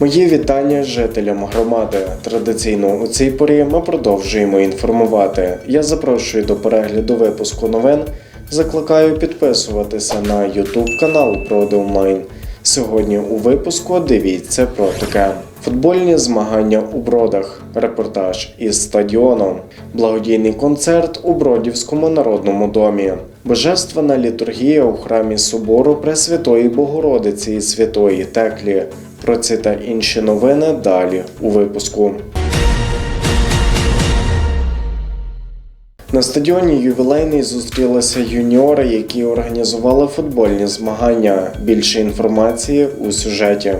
Мої вітання жителям громади. Традиційно у цій порі ми продовжуємо інформувати. Я запрошую до перегляду випуску новин. Закликаю підписуватися на YouTube канал Проди Онлайн. Сьогодні у випуску дивіться про таке: футбольні змагання у бродах, репортаж із стадіону, благодійний концерт у Бродівському народному домі, божественна літургія у храмі собору Пресвятої Богородиці і Святої Теклі. Про ці та інші новини далі у випуску. На стадіоні ювілейний зустрілися юніори, які організували футбольні змагання. Більше інформації у сюжеті.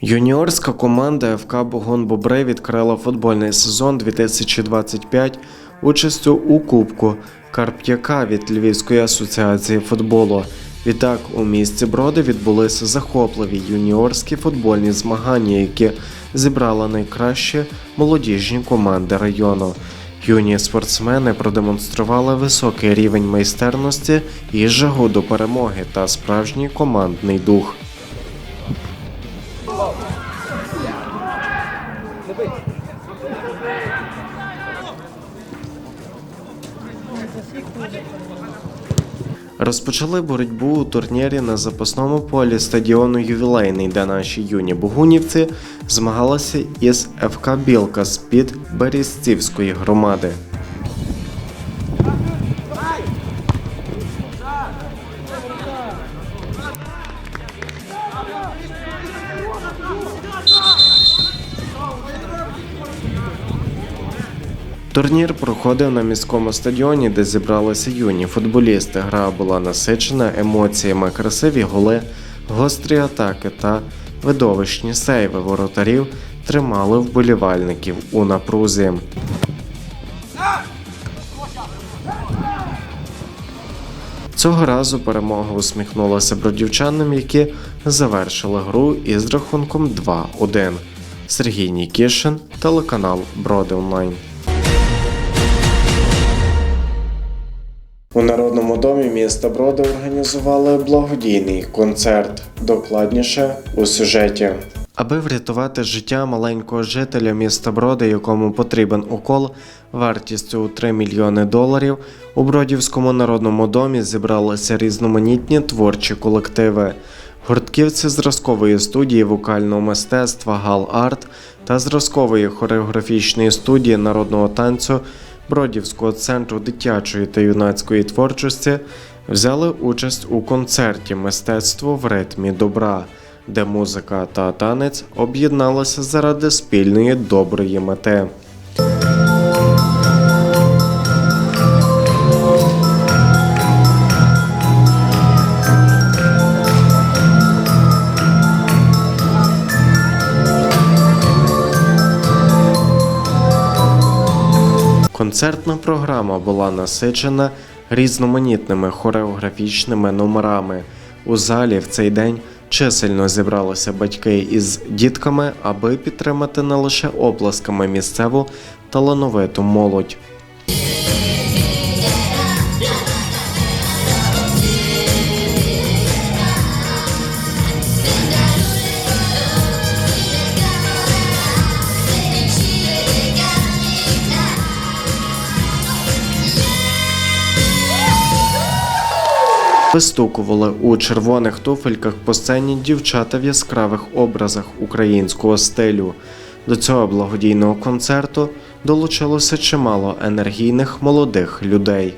Юніорська команда ФК Богон Бобри відкрила футбольний сезон 2025 участю у Кубку Карп'яка від Львівської асоціації футболу. Відтак у місті Броди відбулися захопливі юніорські футбольні змагання, які зібрали найкращі молодіжні команди району. Юні спортсмени продемонстрували високий рівень майстерності і жагу до перемоги та справжній командний дух. Розпочали боротьбу у турнірі на запасному полі стадіону Ювілейний, де наші юні бугунівці змагалися із ФК Білка з під Берестівської громади. Турнір проходив на міському стадіоні, де зібралися юні футболісти. Гра була насичена емоціями, красиві голи, гострі атаки та видовищні сейви воротарів тримали вболівальників у напрузі. Цього разу перемога усміхнулася бродівчанам, які завершили гру із рахунком 2-1. Сергій Нікішин, телеканал Броди У Народному домі міста Броди організували благодійний концерт. Докладніше у сюжеті. Аби врятувати життя маленького жителя міста Броди, якому потрібен укол вартістю у 3 мільйони доларів, у Бродівському народному домі зібралися різноманітні творчі колективи. Гуртківці зразкової студії вокального мистецтва Гал Арт та зразкової хореографічної студії народного танцю Бродівського центру дитячої та юнацької творчості взяли участь у концерті Мистецтво в ритмі добра, де музика та танець об'єдналися заради спільної доброї мети. Концертна програма була насичена різноманітними хореографічними номерами. У залі в цей день чисельно зібралися батьки із дітками, аби підтримати не лише оплесками місцеву талановиту молодь. Вистукували у червоних туфельках по сцені дівчата в яскравих образах українського стилю. До цього благодійного концерту долучилося чимало енергійних молодих людей.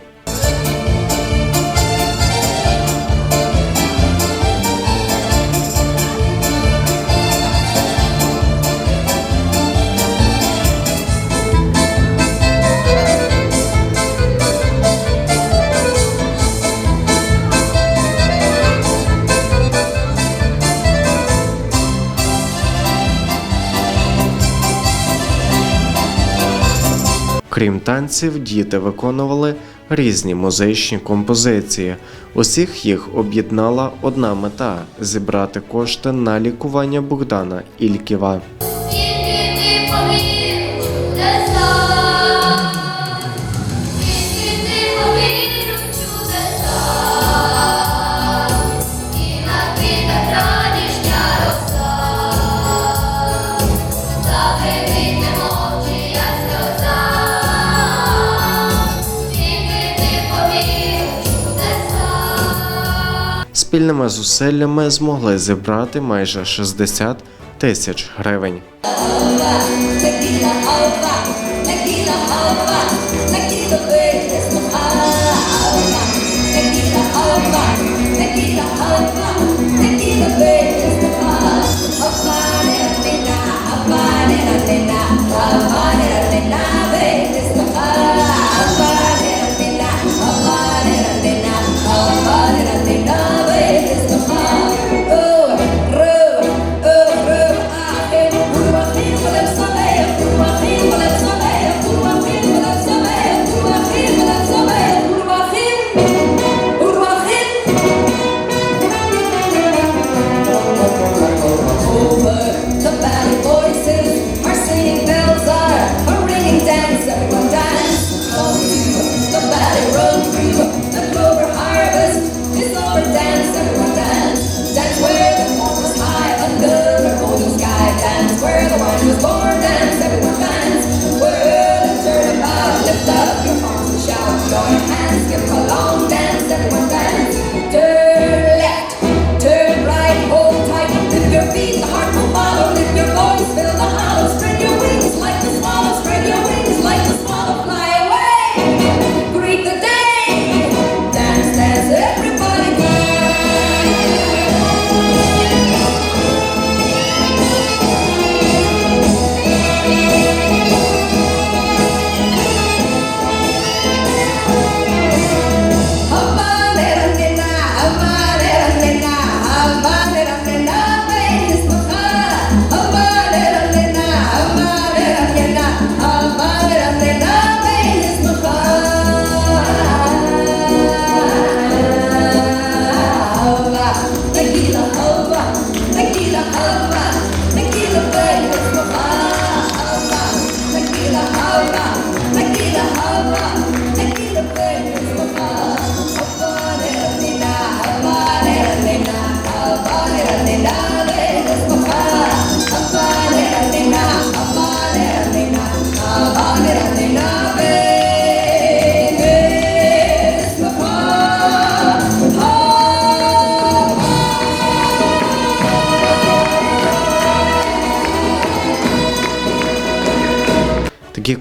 Крім танців, діти виконували різні музичні композиції. Усіх їх об'єднала одна мета зібрати кошти на лікування Богдана Ільківа. спільними зусиллями змогли зібрати майже 60 тисяч гривень.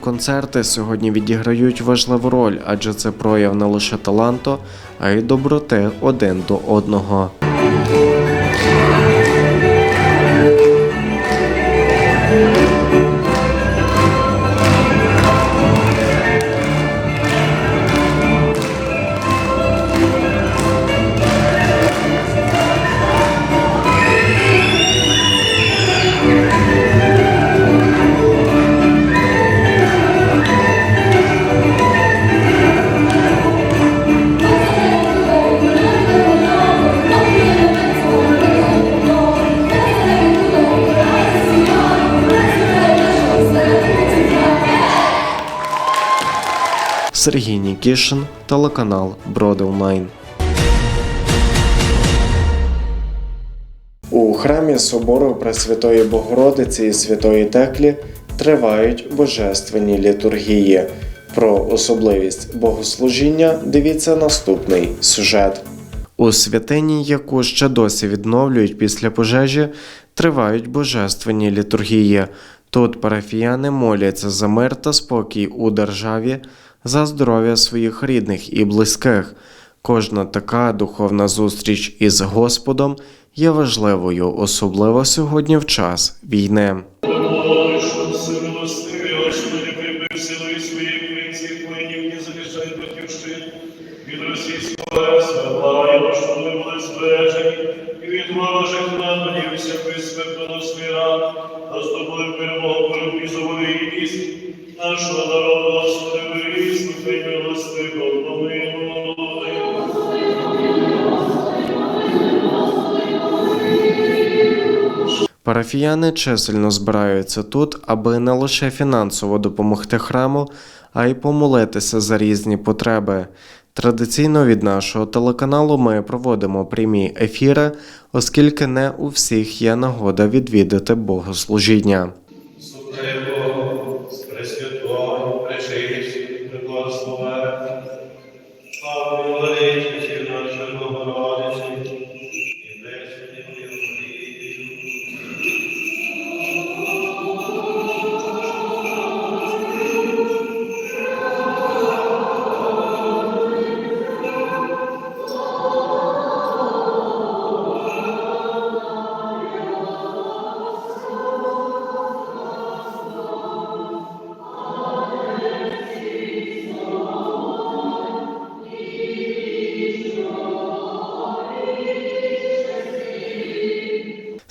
концерти сьогодні відіграють важливу роль, адже це прояв не лише таланту, а й доброти один до одного. Сергій Нікішин, телеканал Броди Онлайн. У храмі собору Пресвятої Богородиці і Святої Теклі тривають божественні літургії. Про особливість богослужіння дивіться наступний сюжет. У святині, яку ще досі відновлюють після пожежі, тривають божественні літургії. Тут парафіяни моляться за мир та спокій у державі, за здоров'я своїх рідних і близьких. Кожна така духовна зустріч із Господом є важливою, особливо сьогодні в час війни. Парафіяни чисельно збираються тут, аби не лише фінансово допомогти храму, а й помолитися за різні потреби. Традиційно від нашого телеканалу ми проводимо прямі ефіри, оскільки не у всіх є нагода відвідати богослужіння.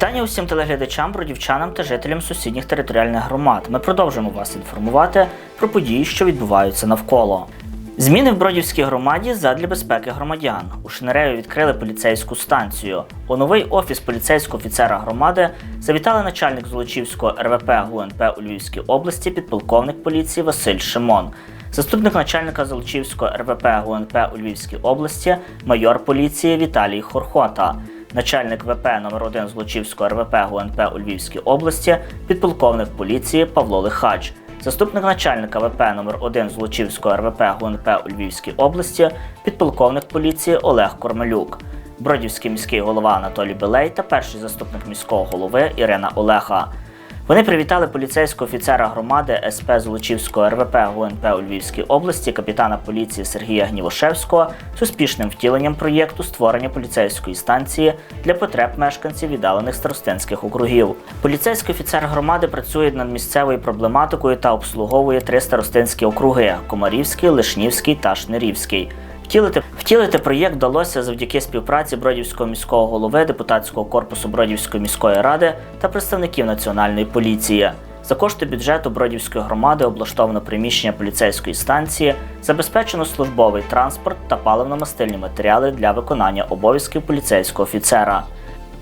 Вітання усім телеглядачам, бродівчанам та жителям сусідніх територіальних громад. Ми продовжимо вас інформувати про події, що відбуваються навколо. Зміни в Бродівській громаді задля безпеки громадян. У Шинерею відкрили поліцейську станцію. У новий офіс поліцейського офіцера громади завітали начальник Золочівського РВП ГУНП у Львівській області, підполковник поліції Василь Шимон. Заступник начальника Золочівського РВП ГУНП у Львівській області, майор поліції Віталій Хорхота, начальник ВП номер 1 Злочівського РВП ГУНП у Львівській області, підполковник поліції Павло Лихач, заступник начальника ВП номер 1 Злочівського РВП ГУНП у Львівській області, підполковник поліції Олег Кормелюк. Бродівський міський голова Анатолій Білей та перший заступник міського голови Ірина Олеха. Вони привітали поліцейського офіцера громади СП Золочівського РВП ГУНП у Львівській області, капітана поліції Сергія Гнівошевського з успішним втіленням проєкту створення поліцейської станції для потреб мешканців віддалених старостинських округів. Поліцейський офіцер громади працює над місцевою проблематикою та обслуговує три старостинські округи: Комарівський, Лишнівський та Шнирівський. Втілити, втілити проєкт вдалося завдяки співпраці Бродівського міського голови, депутатського корпусу Бродівської міської ради та представників національної поліції. За кошти бюджету Бродівської громади облаштовано приміщення поліцейської станції, забезпечено службовий транспорт та паливно-мастильні матеріали для виконання обов'язків поліцейського офіцера.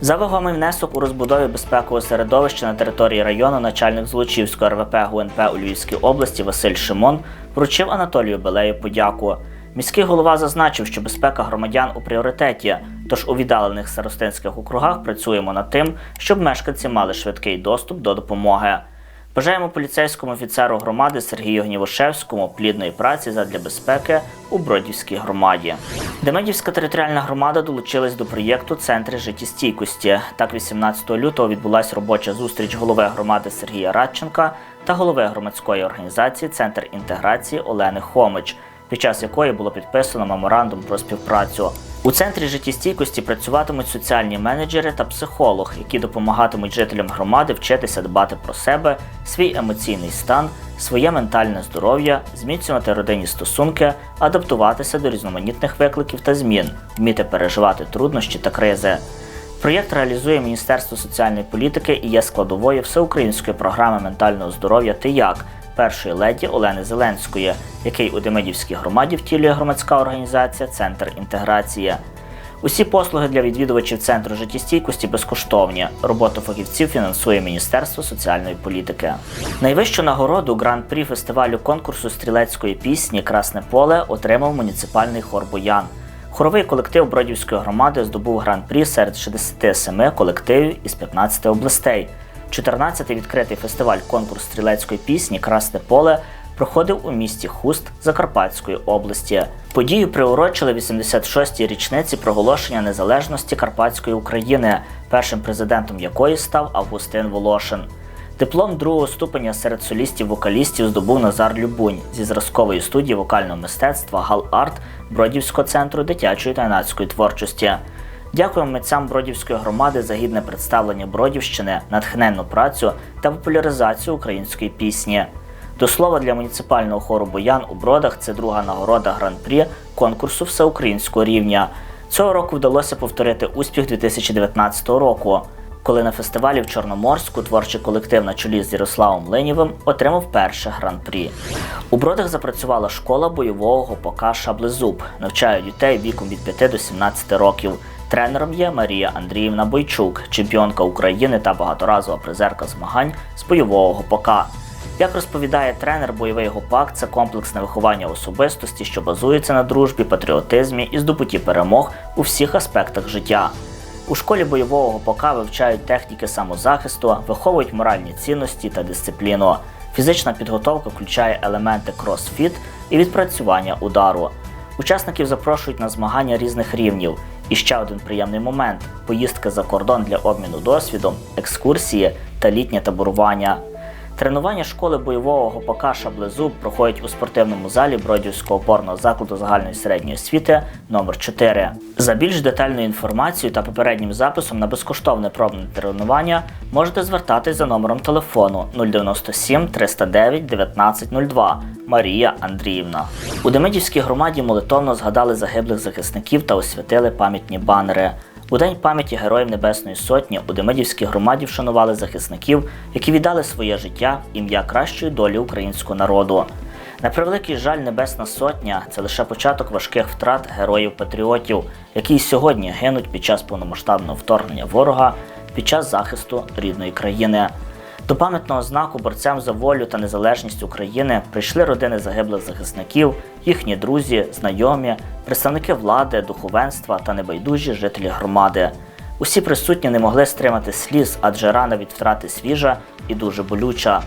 За вагомий внесок у розбудові безпекового середовища на території району начальник Золочівського РВП ГУНП у Львівській області Василь Шимон вручив Анатолію Белею подяку. Міський голова зазначив, що безпека громадян у пріоритеті, тож у віддалених старостинських округах працюємо над тим, щоб мешканці мали швидкий доступ до допомоги. Бажаємо поліцейському офіцеру громади Сергію Гнівошевському плідної праці задля безпеки у Бродівській громаді. Демидівська територіальна громада долучилась до проєкту Центри життєстійкості. Так, 18 лютого відбулася робоча зустріч голови громади Сергія Радченка та голови громадської організації Центр інтеграції Олени Хомич, під час якої було підписано меморандум про співпрацю. У центрі життєстійкості працюватимуть соціальні менеджери та психолог, які допомагатимуть жителям громади вчитися дбати про себе, свій емоційний стан, своє ментальне здоров'я, зміцнювати родинні стосунки, адаптуватися до різноманітних викликів та змін, вміти переживати труднощі та кризи. Проєкт реалізує Міністерство соціальної політики і є складовою всеукраїнської програми ментального здоров'я «Ти як» першої леді Олени Зеленської, який у Демидівській громаді втілює громадська організація Центр інтеграції. Усі послуги для відвідувачів центру життєстійкості безкоштовні. Роботу фахівців фінансує Міністерство соціальної політики. Найвищу нагороду гран-прі фестивалю конкурсу стрілецької пісні Красне поле отримав муніципальний хор Боян. Хоровий колектив Бродівської громади здобув гран-прі серед 67 колективів із 15 областей. 14-й відкритий фестиваль конкурс стрілецької пісні Красне поле проходив у місті Хуст Закарпатської області. Подію приурочили 86-й річниці проголошення незалежності Карпатської України, першим президентом якої став Августин Волошин. Диплом другого ступеня серед солістів-вокалістів здобув Назар Любунь зі зразкової студії вокального мистецтва Гал-Арт Бродівського центру дитячої та юнацької творчості. Дякуємо митцям Бродівської громади за гідне представлення Бродівщини, натхненну працю та популяризацію української пісні. До слова, для муніципального хору Боян у Бродах це друга нагорода гран-прі конкурсу всеукраїнського рівня. Цього року вдалося повторити успіх 2019 року, коли на фестивалі в Чорноморську творчий колектив на чолі з Ярославом Ленєвим отримав перше гран-прі. У Бродах запрацювала школа бойового гопака Шаблезуб, навчають дітей віком від 5 до 17 років. Тренером є Марія Андріївна Бойчук, чемпіонка України та багаторазова призерка змагань з бойового гопака. Як розповідає тренер, бойовий гопак це комплексне виховання особистості, що базується на дружбі, патріотизмі і здобутті перемог у всіх аспектах життя. У школі бойового гопака вивчають техніки самозахисту, виховують моральні цінності та дисципліну. Фізична підготовка включає елементи кросфіт і відпрацювання удару. Учасників запрошують на змагання різних рівнів. І ще один приємний момент: поїздки за кордон для обміну досвідом, екскурсії та літнє таборування. Тренування школи бойового гопака Шаблезуб проходять у спортивному залі Бродівського опорного закладу загальної середньої освіти номер 4 За більш детальною інформацією та попереднім записом на безкоштовне пробне тренування можете звертатись за номером телефону 097 309 1902 Марія Андріївна. У Демидівській громаді молитовно згадали загиблих захисників та освятили пам'ятні банери. У День пам'яті Героїв Небесної Сотні у Демидівській громаді вшанували захисників, які віддали своє життя ім'я кращої долі українського народу. На превеликий жаль, Небесна Сотня це лише початок важких втрат героїв-патріотів, які й сьогодні гинуть під час повномасштабного вторгнення ворога під час захисту рідної країни. До пам'ятного знаку борцям за волю та незалежність України прийшли родини загиблих захисників, їхні друзі, знайомі, представники влади, духовенства та небайдужі жителі громади. Усі присутні не могли стримати сліз, адже рана від втрати свіжа і дуже болюча.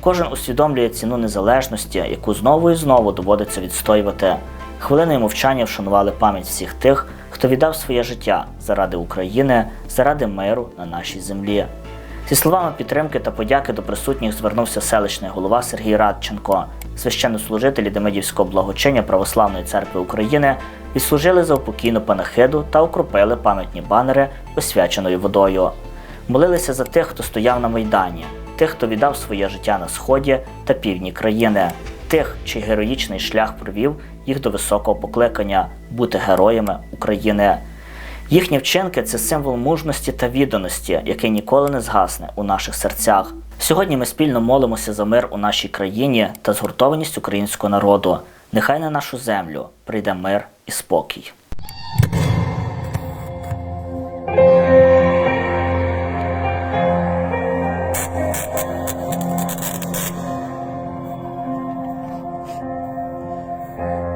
Кожен усвідомлює ціну незалежності, яку знову і знову доводиться відстоювати. Хвилиною мовчання вшанували пам'ять всіх тих, хто віддав своє життя заради України, заради миру на нашій землі. Зі словами підтримки та подяки до присутніх звернувся селищний голова Сергій Радченко. Священнослужителі Демидівського благочиння Православної церкви України відслужили за упокійну панахиду та укропили пам'ятні банери освяченою водою. Молилися за тих, хто стояв на майдані, тих, хто віддав своє життя на сході та півдні країни, тих, чий героїчний шлях привів їх до високого покликання бути героями України. Їхні вчинки це символ мужності та відданості, який ніколи не згасне у наших серцях. Сьогодні ми спільно молимося за мир у нашій країні та згуртованість українського народу. Нехай на нашу землю прийде мир і спокій.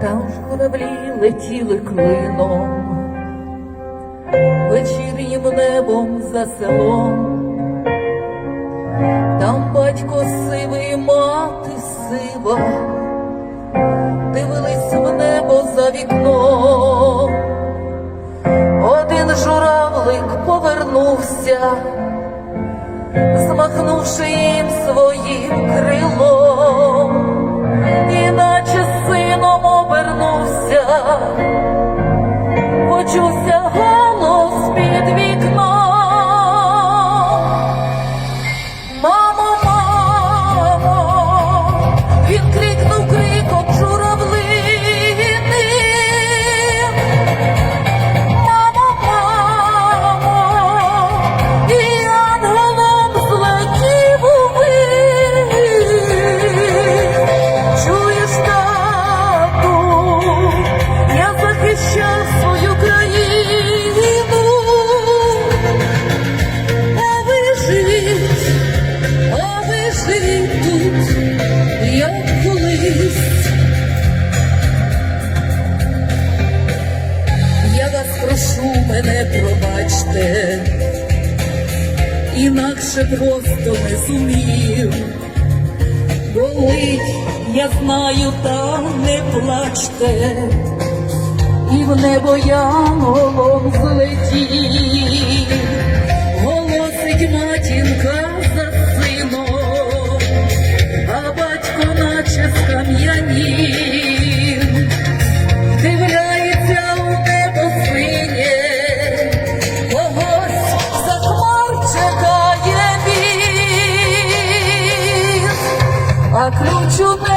Там кораблі летіли клином, вечірнім небом за селом, там батько сивий, мати сива, дивились в небо за вікном. Один журавлик повернувся, змахнувши їм своїм крилом. Іначе сином обернувся, почувся голос під вікном. А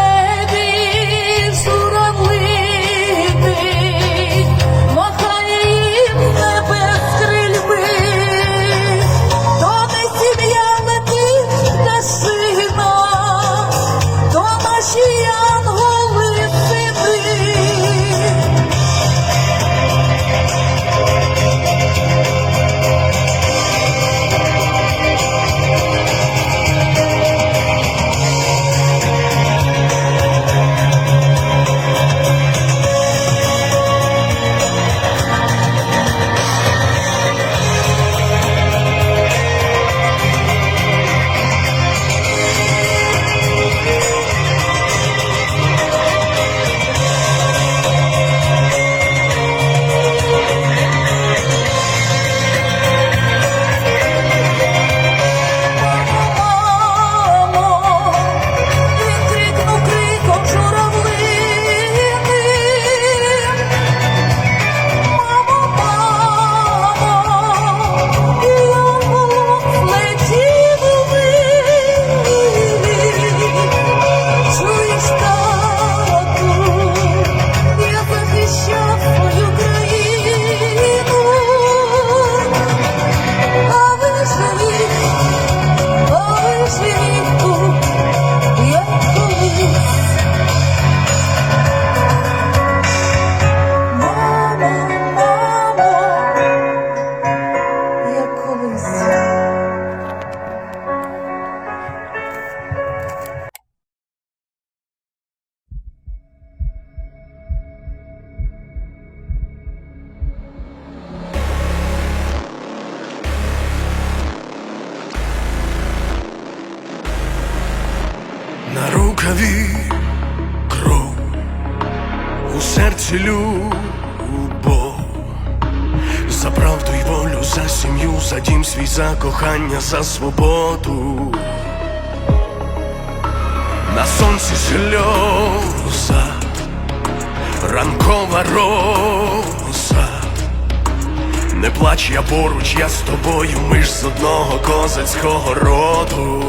тобою, ми ж з одного козацького роду.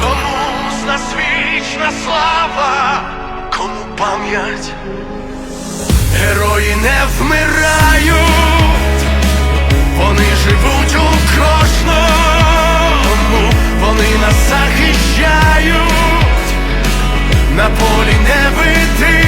Кому з нас вічна слава, кому пам'ять, герої не вмирають, вони живуть у кожному, вони нас захищають. На полі невидимому, герої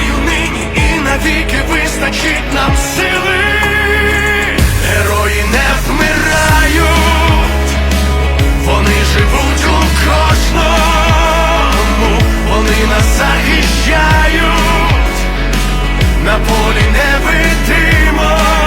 навіки вистачить нам сили. Герої не вмирають, вони живуть у кожному, вони нас захищають. На полі невидимому,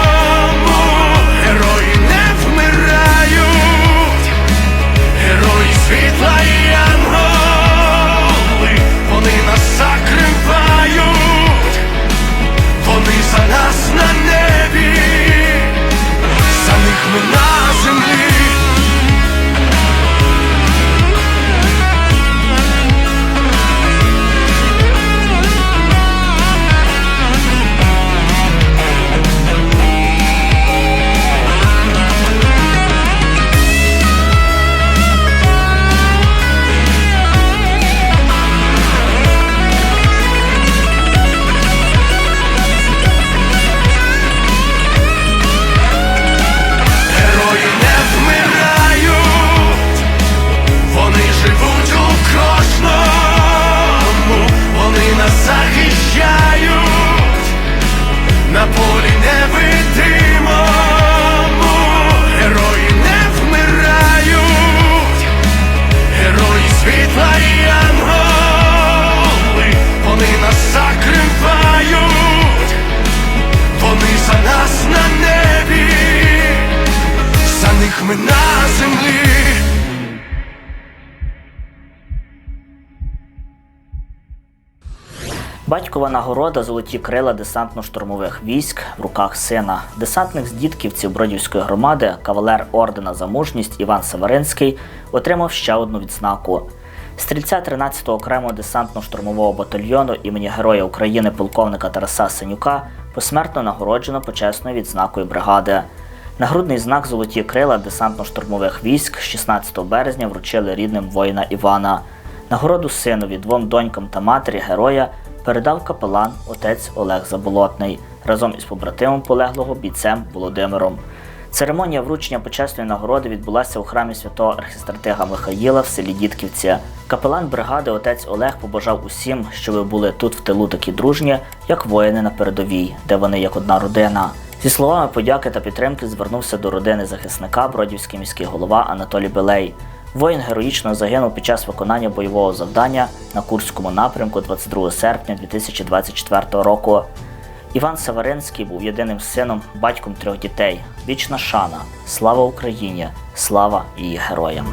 Батькова нагорода золоті крила десантно-штурмових військ в руках сина. Десантник з дітківців Бродівської громади, кавалер ордена за мужність Іван Саваринський, отримав ще одну відзнаку. Стрільця 13-го окремого десантно-штурмового батальйону імені Героя України полковника Тараса Синюка посмертно нагороджено почесною відзнакою бригади. Нагрудний знак Золоті крила десантно-штурмових військ 16 березня вручили рідним воїна Івана. Нагороду синові, двом донькам та матері героя передав капелан отець Олег Заболотний разом із побратимом полеглого бійцем Володимиром. Церемонія вручення почесної нагороди відбулася у храмі святого архістратига Михаїла в селі Дітківці. Капелан бригади отець Олег побажав усім, що ви були тут в тилу такі дружні, як воїни на передовій, де вони як одна родина. Зі словами подяки та підтримки звернувся до родини захисника Бродівський міський голова Анатолій Белей. Воїн героїчно загинув під час виконання бойового завдання на Курському напрямку 22 серпня 2024 року. Іван Саваринський був єдиним сином, батьком трьох дітей. Вічна шана, слава Україні, слава її героям.